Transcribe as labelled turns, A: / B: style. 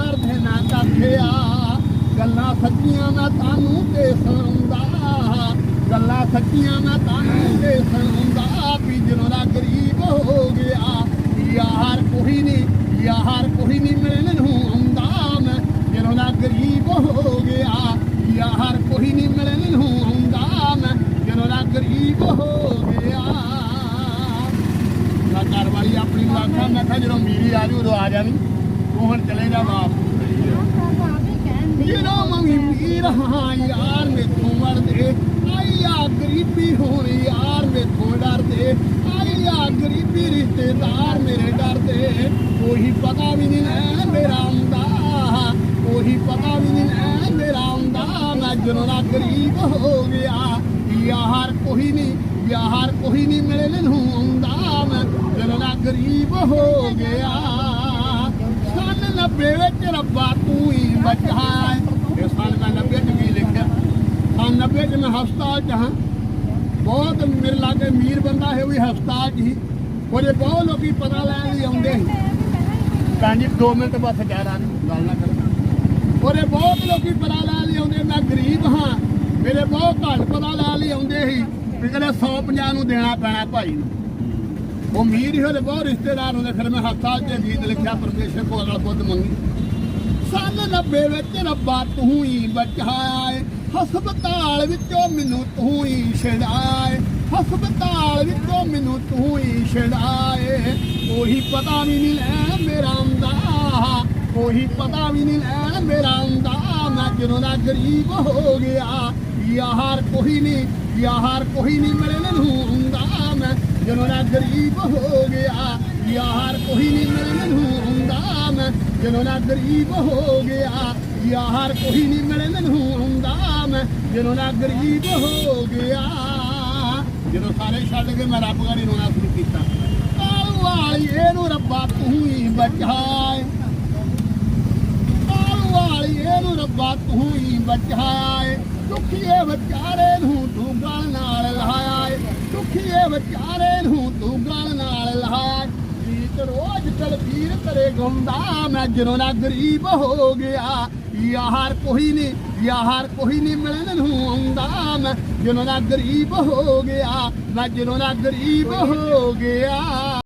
A: ਕਰਦੇ ਨਾ ਕੱਖਿਆ ਗੱਲਾਂ ਸੱਚੀਆਂ ਮੈਂ ਤੁਹਾਨੂੰ ਤੇ ਸੁਣਾਉਂਦਾ। ਗੱਲਾਂ ਸੱਚੀਆਂ ਮੈਂ ਤੁਹਾਨੂੰ ਤੇ ਸੁਣਾਉਂਦਾ। ਵੀ ਜਦੋਂ ਦਾ ਗਰੀਬ ਹੋ ਗਿਆ, ਯਾਰ ਕੋਈ ਨਹੀਂ, ਯਾਰ ਕੋਈ ਨਹੀਂ ਮਿਲਣ ਨੂੰ ਆਉਂਦਾ ਮੈਂ। ਜਦੋਂ ਦਾ ਗਰੀਬ ਹੋ ਗਿਆ, ਯਾਰ ਕੋਈ ਨਹੀਂ ਮਿਲਣ ਨੂੰ ਆਉਂਦਾ ਮੈਂ। ਜਦੋਂ ਦਾ ਗਰੀਬ ਹੋ ਗਿਆ। ਮੈਂ ਘਰ ਵਾਲੀ ਆਪਣੀ ਨੂੰ ਆਖਿਆ, ਮੈਂ ਕਿਹਾ ਜਦੋਂ ਮੀਰੀ ਆ ਜੂ, ਉਦੋਂ ਆ ਜਾਣੀ ਤੂੰ ਹੁਣ ਚਲੇ ਜਾ ਬਾਪ। ਜਦੋਂ ਮੰਗੀ ਮੀਰ, ਹਾਂ ਯਾਰ, ਮੇਥੋਂ ਮਰਦੇ। ਆਈ ਆ ਗਰੀਬੀ ਹੋਣ ਯਾਰ, ਮੇਥੋਂ ਡਰਦੇ। ਆਈ ਆ ਗਰੀਬੀ ਰਿਸ਼ਤੇਦਾਰ ਮੇਰੇ ਡਰਦੇ। ਕੋਈ ਪਤਾ ਵੀ ਨਹੀਂ ਐ ਮੇਰਾ ਆਉਂਦਾ। ਕੋਈ ਪਤਾ ਵੀ ਨਹੀਂ ਲੈ ਮੇਰਾ ਆਉਂਦਾ। ਮੈਂ ਜਦੋਂ ਦਾ ਗਰੀਬ ਹੋ ਗਿਆ ਯਾਰ ਕੋਈ ਨਹੀਂ ਯਾਰ ਕੋਈ ਨਹੀਂ ਮਿਲਣ ਨੂੰ ਆਉਂਦਾ। ਮੈਂ ਜਦੋਂ ਦਾ ਗਰੀਬ ਹੋ ਗਿਆ। ਰੱਬਾ, ਤੂੰ ਹੀ ਬਚਾ ਇਹ ਸਾਲ ਮੈਂ 90 ਚ ਕੀ ਲਿਖਿਆ। ਸਨ 90 ਚ ਮੈਂ ਹਸਪਤਾਲ ਚ ਹਾਂ। ਬਹੁਤ ਮੇਰੇ ਲਾਗੇ ਅਮੀਰ ਬੰਦਾ ਹੈ, ਉਹ ਵੀ ਹਸਪਤਾਲ ਚ ਹੀ। ਉਹਦੇ ਬਹੁਤ ਲੋਕੀ ਪਤਾ ਲੈਣ ਲਈ ਆਉਂਦੇ ਸੀ। ਭੈਣ ਜੀ 2 ਮਿੰਟ ਬਸ ਕਹਿ ਰਾਂ, ਗੱਲ ਨਾ ਕਰੋ। ਉਹਦੇ ਬਹੁਤ ਲੋਕੀ ਪਤਾ ਲੈਣ ਲਈ ਆਉਂਦੇ। ਮੈਂ ਗਰੀਬ ਹਾਂ। ਮੇਰੇ ਬਹੁਤ ਘੱਟ ਪਤਾ ਲੈਣ ਲਈ ਆਉਂਦੇ ਸੀ। ਵੀ ਕਹਿੰਦੇ 150 ਨੂੰ ਦੇਣਾ ਪੈਣਾ ਭਾਈ ਨੂੰ। ਉਹ ਅਮੀਰ ਹੀ ਹੋਲੇ ਬਹੁਤ ਰਿਸ਼ਤੇਦਾਰ ਹੁੰਦੇ। ਫਿਰ ਮੈਂ ਹਸਪਤਾਲ 'ਚ ਗੀਤ ਲਿਖਿਆ, ਪਰਮੇਸ਼ਰ ਕੋਲ ਅਗਲ ਬੁੱਧ ਮੰਗੀ। ਸੰਨ 90 ਵਿੱਚ ਰੱਬਾ ਤੂੰ ਹੀ ਬਚਾਏ। ਹਸਪਤਾਲ ਵਿੱਚੋਂ ਮੈਨੂੰ ਤੂੰ ਹੀ ਛਡਾਏ। ਹਸਪਤਾਲ ਵਿੱਚੋਂ ਮੈਨੂੰ ਤੂੰ ਹੀ ਛਡਾਏ। ਉਹੀ ਪਤਾ ਵੀ ਨਹੀਂ ਲੈ ਮੇਰਾ ਆਉਂਦਾ। ਉਹੀ ਪਤਾ ਵੀ ਨਹੀਂ ਲੈ ਮੇਰਾ ਆਉਂਦਾ। ਮੈਂ ਜਦੋਂ ਦਾ ਗਰੀਬ ਹੋ ਗਿਆ, ਯਾਰ ਕੋਈ ਨਹੀਂ, ਯਾਰ ਕੋਈ ਨਹੀਂ ਮਿਲਣ ਨੂੰ ਆਉਂਦਾ ਮੈਂ ਜਦੋਂ ਦਾ ਗਰੀਬ ਹੋ ਗਿਆ, ਯਾਰ ਕੋਈ ਨਹੀਂ ਮਿਲਣ ਨੂੰ ਮੈਂ। ਜਦੋਂ ਦਾ ਗਰੀਬ ਹੋ ਗਿਆ, ਯਾਰ ਕੋਈ ਨਹੀਂ ਮਿਲਣ ਨੂੰ ਮੈਂ। ਜਦੋਂ ਦਾ ਗਰੀਬ ਹੋ ਗਿਆ, ਜਦੋਂ ਸਾਰੇ ਛੱਡ ਕੇ ਮੈਂ ਰੱਬ ਗਾੜੀ ਰੋਣਾ ਸ਼ੁਰੂ ਕੀਤਾ। ਕਾਲੂ ਵਾਲੀ ਇਹਨੂੰ ਰੱਬਾ ਤੂੰ ਹੀ ਬਚਾਏ। ਕਾਲੂ ਵਾਲੀ ਇਹਨੂੰ ਰੱਬਾ ਤੂੰ ਹੀ ਬਚਾਏ। ਦੁਖੀਏ ਵਿਚਾਰੇ ਨੂੰ ਤੂੰ ਗਲ ਨਾਲ ਲਾਇਆ ਏ ਦੁਖੀਏ ਵਿਚਾਰੇ ਨੂੰ ਤੂੰ ਗਲ ਨਾਲ ਲਾਇਆ ਗੀਤ ਰੋਜ਼ ਤਲਬੀਰ ਕਰੇ ਗਾਉਂਦਾ, ਮੈਂ ਜਦੋਂ ਨਾ ਗਰੀਬ ਹੋ ਗਿਆ, ਯਾਰ ਕੋਈ ਨਹੀਂ ਯਾਰ ਕੋਈ ਨਹੀਂ ਮਿਲਣ ਨੂੰ ਆਉਂਦਾ। ਮੈਂ ਜਦੋਂ ਨਾ ਗਰੀਬ ਹੋ ਗਿਆ, ਮੈਂ ਜਦੋਂ ਨਾ ਗਰੀਬ ਹੋ ਗਿਆ।